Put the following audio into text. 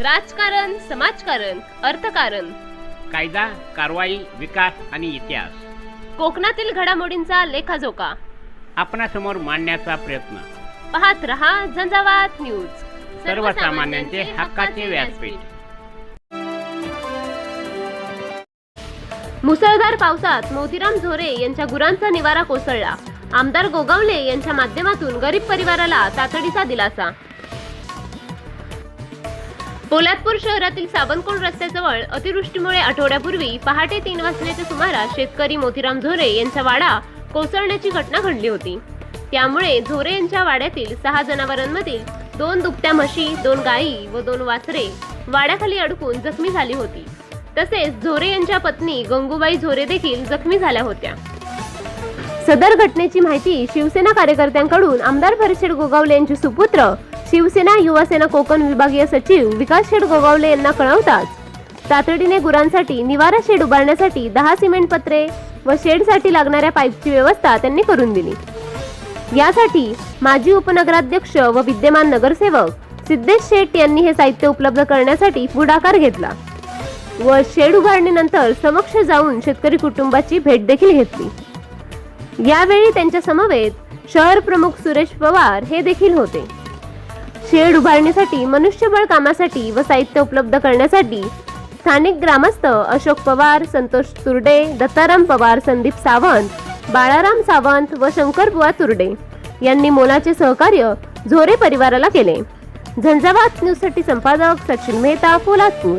राजकारण समाजकारण अर्थकारण. कायदा कारवाई विकास आणि इतिहास. कोकणातील घडामोडींचा लेखाजोखा. आपणासमोर मांडण्याचा प्रयत्न. पाहत रहा झंझावात न्यूज. सर्वसामान्यांचे हक्काचे व्यासपीठ. मुसळधार पावसात मोतीराम झोरे यांच्या गुरांचा निवारा कोसळला. आमदार गोगावले यांच्या माध्यमातून गरीब परिवाराला तातडीचा दिलासा. पोलादपूर शहरातील सावंतकोण रस्त्याजवळ अतिवृष्टीमुळे आठवड्यापूर्वी पहाटे तीन वाजण्याच्या सुमारास शेतकरी मोतीराम झोरे यांचा वाडा कोसळण्याची घटना घडली होती. त्यामुळे झोरे यांच्या वाड्यातील सहा जनावरांमधील दोन दुपट्या म्हशी दोन गायी व दोन वासरे वाड्याखाली अडकून जखमी झाली होती. तसेच झोरे यांच्या पत्नी गंगूबाई झोरे देखील जखमी झाल्या होत्या. सदर घटनेची माहिती शिवसेना कार्यकर्त्यांकडून आमदार परिषद गोगावले यांचे सुपुत्र शिवसेना युवासेना कोकण विभागीय सचिव विकास शेठ गोगावले यांना कळवताच. तातडीने गुरांसाठी निवारा शेड उभारण्यासाठी दहा सिमेंट पत्रे व शेडसाठी लागणाऱ्या पाईपची व्यवस्था त्यांनी करून दिली. यासाठी माजी उपनगराध्यक्ष व विद्यमान नगरसेवक सिद्धेश शेट यांनी हे साहित्य उपलब्ध करण्यासाठी पुढाकार घेतला व शेड उभारणीनंतर समक्ष जाऊन शेतकरी कुटुंबाची भेट देखील घेतली. यावेळी त्यांच्या समवेत शहर प्रमुख सुरेश पवार हे देखील होते. शेड उभारणीसाठी मनुष्यबळ कामासाठी व साहित्य उपलब्ध करण्यासाठी स्थानिक ग्रामस्थ अशोक पवार संतोष तुर्डे दत्ताराम पवार संदीप सावंत बाळाराम सावंत व शंकरबुवा तुर्डे यांनी मोलाचे सहकार्य झोरे परिवाराला केले. झंझावात न्यूजसाठी संपादक सचिन मेहता पोलादपूर.